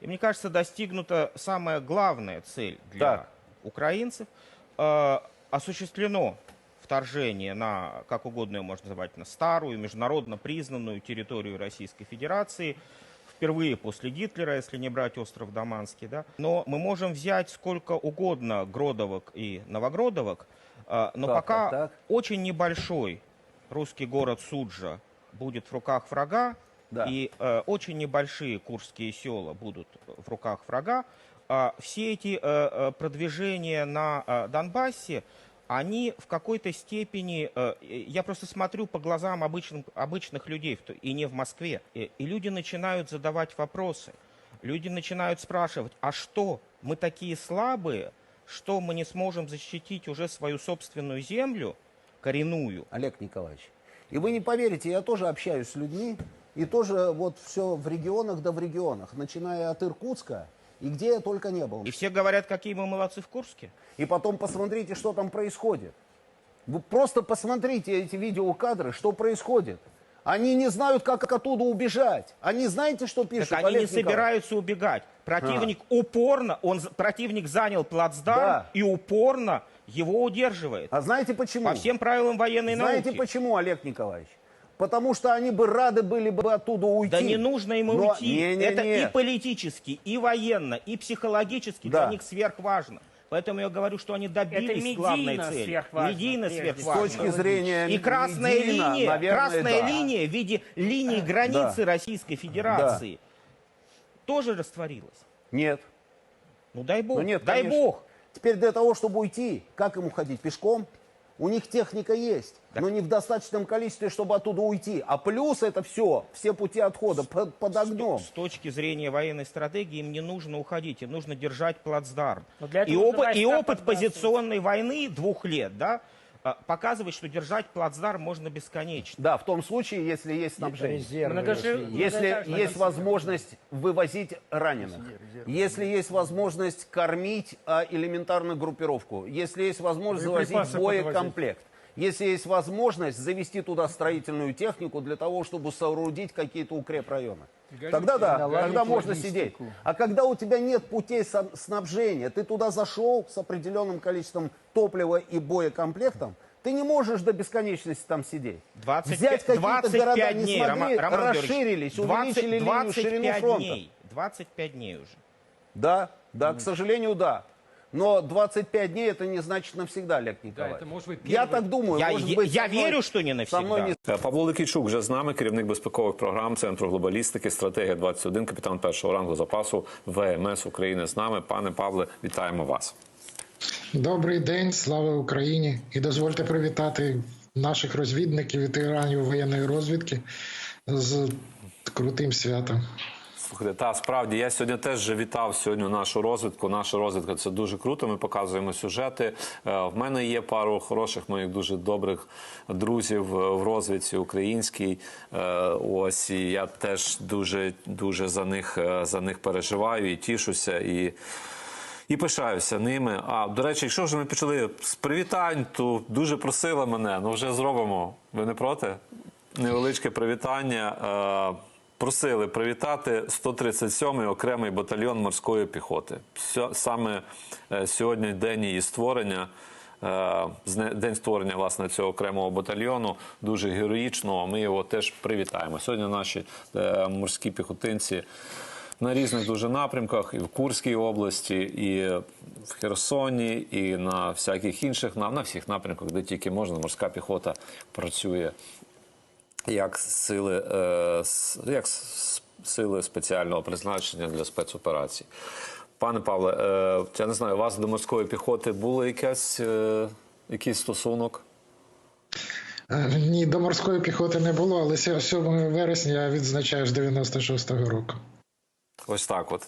И мне кажется, достигнута самая главная цель для Так. украинцев. Э, осуществлено вторжение на, как угодно ее можно назвать, на старую, международно признанную территорию Российской Федерации. Впервые после Гитлера, если не брать остров Даманский. Да? Но мы можем взять сколько угодно Гродовок и Новогродовок, э, но Так, пока так, так. очень небольшой русский город Суджа будет в руках врага, Да. и э, очень небольшие курские села будут в руках врага, а все эти э, э, продвижения на э, Донбассе, они в какой-то степени, э, я просто смотрю по глазам обычным, обычных людей, и не в Москве, и, и люди начинают задавать вопросы. Люди начинают спрашивать, а что, мы такие слабые, что мы не сможем защитить уже свою собственную землю, коренную? Олег Николаевич. И вы не поверите, я тоже общаюсь с людьми, и тоже вот все в регионах да в регионах, начиная от Иркутска, и где я только не был. И все говорят, какие мы молодцы в Курске. И потом посмотрите, что там происходит. Вы просто посмотрите эти видеокадры, что происходит. Они не знают, как оттуда убежать. Они знаете, что пишут? Так они Олег не Николаевич? собираются убегать. Противник упорно, он, противник занял плацдарм Да. и упорно его удерживает. А знаете почему? По всем правилам военной Знаете науки. почему, Олег Николаевич? Потому что они бы рады были бы оттуда уйти. Да не нужно им Но- уйти. Не-не-не. Это и политически, и военно, и психологически Да. для них сверхважно. Поэтому я говорю, что они добились медийно главной цели. сверхважно, Медийно прежде С сверхважно. точки зрения И красная медийно, линия, наверное, красная да. линия в виде линии границы Российской Федерации тоже растворилась. Нет. Ну дай бог, Ну нет, дай конечно. бог. Теперь для того, чтобы уйти, как им уходить? Пешком? У них техника есть, но не в достаточном количестве, чтобы оттуда уйти. А плюс это все, все пути отхода под, под огнем. С точки зрения военной стратегии им не нужно уходить, им нужно держать плацдарм. И, опыт, и опыт позиционной войны двух лет, да, показывает, что держать плацдарм можно бесконечно. Да, в том случае, если есть снабжение. Резервы, Многожи- если Многоэтажные есть возможность вывозить раненых, если есть возможность кормить а, элементарную группировку, если есть возможность завозить боекомплект, если есть возможность завести туда строительную технику для того, чтобы соорудить какие-то укрепрайоны. Тогда да, тогда можно сидеть. А когда у тебя нет путей снабжения, ты туда зашел с определенным количеством топлива и боекомплектом, ты не можешь до бесконечности там сидеть. 25, Взять какие-то 25 города не дней, смогли, Рома- Роман Георгиевич, расширились, 20 увеличили линию ширину 25 фронта. дней, 25 дней уже. Да, да, к сожалению, да. Но 25 дней это не значит навсегда, Олег Николаевич. это может быть Я первый- так думаю. Я, может я- быть, я со мной- верю, что не со мной навсегда. не Е, Павло Ликійчук вже з нами, керівник безпекових програм Центру глобалістики, стратегія 21, капітан першого рангу запасу ВМС України з нами. Пане Павле, вітаємо вас. Добрий день, слава Україні! І дозвольте привітати наших розвідників, ветеранів воєнної розвідки з крутим святом. Та справді я сьогодні теж вітав сьогодні нашу розвідку. Наша розвідка це дуже круто. Ми показуємо сюжети. Е, В мене є пару хороших моїх дуже добрих друзів е, в розвідці українській. Е, Ось і я теж дуже дуже за них за них переживаю і тішуся і. І пишаюся ними. А до речі, якщо вже ми почали з привітань, то дуже просили мене. Ну вже зробимо. Ви не проти? Невеличке привітання. Просили привітати 137-й окремий батальйон морської піхоти. Саме е, сьогодні день її створення. е, День створення власне цього окремого батальйону дуже героїчного. Ми його теж привітаємо. Сьогодні наші е, морські піхотинці на різних дуже напрямках, і в Курській області, і в Херсоні, і на всяких інших на, на всіх напрямках, де тільки можна, морська піхота працює як сили, е, як сили спеціального призначення для спецоперацій. Пане Павле, е, я не знаю, у вас до морської піхоти було якесь, е, якийсь стосунок? Ні, до морської піхоти не було, але 7 вересня я відзначаю з 96-го року. Ось так от.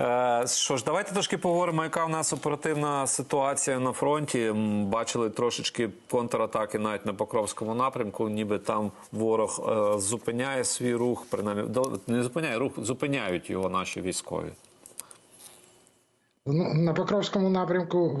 Е, що ж, давайте трошки поговоримо, яка в нас оперативна ситуація на фронті. Бачили трошечки контратаки навіть на Покровському напрямку, ніби там ворог е, зупиняє свій рух, принаймні не зупиняє рух, зупиняють його наші військові. Ну, на Покровському напрямку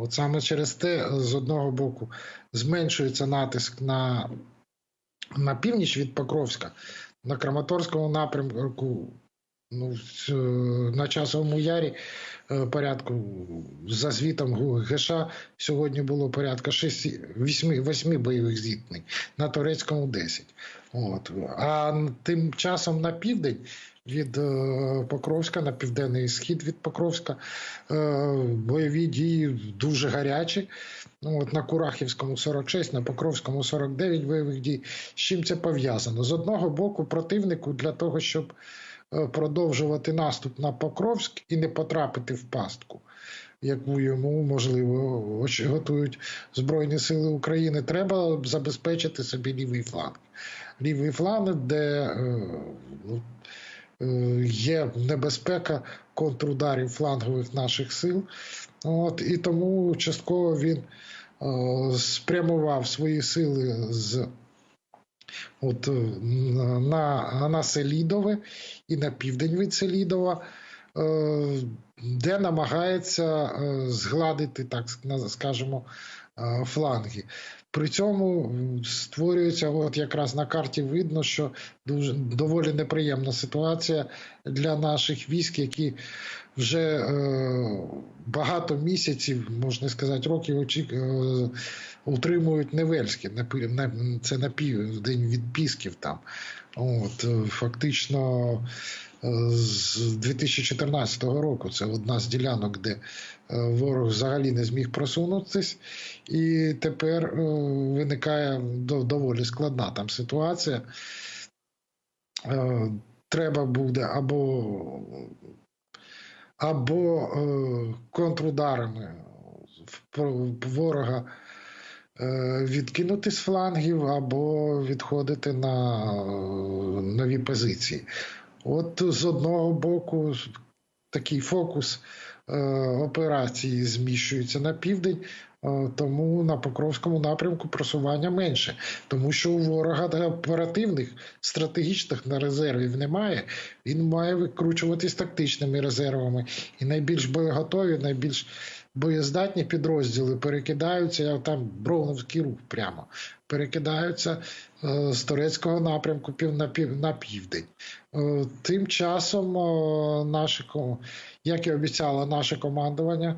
От саме через те, з одного боку, зменшується натиск на, на північ від Покровська, на Краматорському напрямку, ну, на часовому ярі е, порядку за звітом ГШ сьогодні було порядка 6-8 бойових зіткнень, на турецькому 10. От. А тим часом на південь від е, Покровська, на південний схід від Покровська, е, бойові дії дуже гарячі. Ну, от на Курахівському 46, на Покровському 49 бойових дій. З чим це пов'язано? З одного боку, противнику для того, щоб е, продовжувати наступ на Покровськ і не потрапити в пастку, яку йому можливо готують Збройні Сили України, треба забезпечити собі лівий фланг. Лівий фланг, де є небезпека контрударів флангових наших сил. От, і тому частково він е, спрямував свої сили з от, е, на, на Селідове і на південь від Селідова, е, де намагається е, згладити, так скажемо, е, фланги. При цьому створюється, от якраз на карті видно, що дуже доволі неприємна ситуація для наших військ, які вже е, багато місяців, можна сказати, років очік, е, утримують Невельське. Це на південь від Пісків там. От, е, фактично з 2014 року це одна з ділянок, де е, ворог взагалі не зміг просунутись, і тепер е, виникає доволі складна там ситуація. Е, Треба буде або або контрударами ворога відкинути з флангів, або відходити на нові позиції. От з одного боку такий фокус е, операції зміщується на південь, е, тому на Покровському напрямку просування менше, тому що у ворога оперативних стратегічних на резервів немає. Він має викручуватись тактичними резервами, і найбільш боєготові, найбільш боєздатні підрозділи перекидаються, я там Броуновський рух прямо перекидаються е, з турецького напрямку пів на пів на південь. Е, Тим часом е, наше, як і обіцяло наше командування,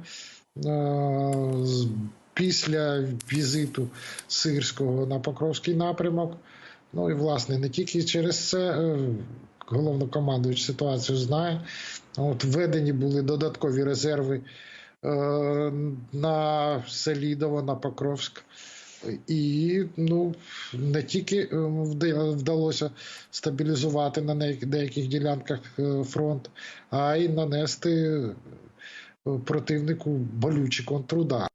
після візиту Сирського на Покровський напрямок, ну і власне не тільки через це. Головнокомандуючий ситуацію знає. От введені були додаткові резерви на Селідово, на Покровськ. І ну, не тільки е, вдалося стабілізувати на деяких ділянках е, фронт, а й нанести е, противнику болючий контрудар.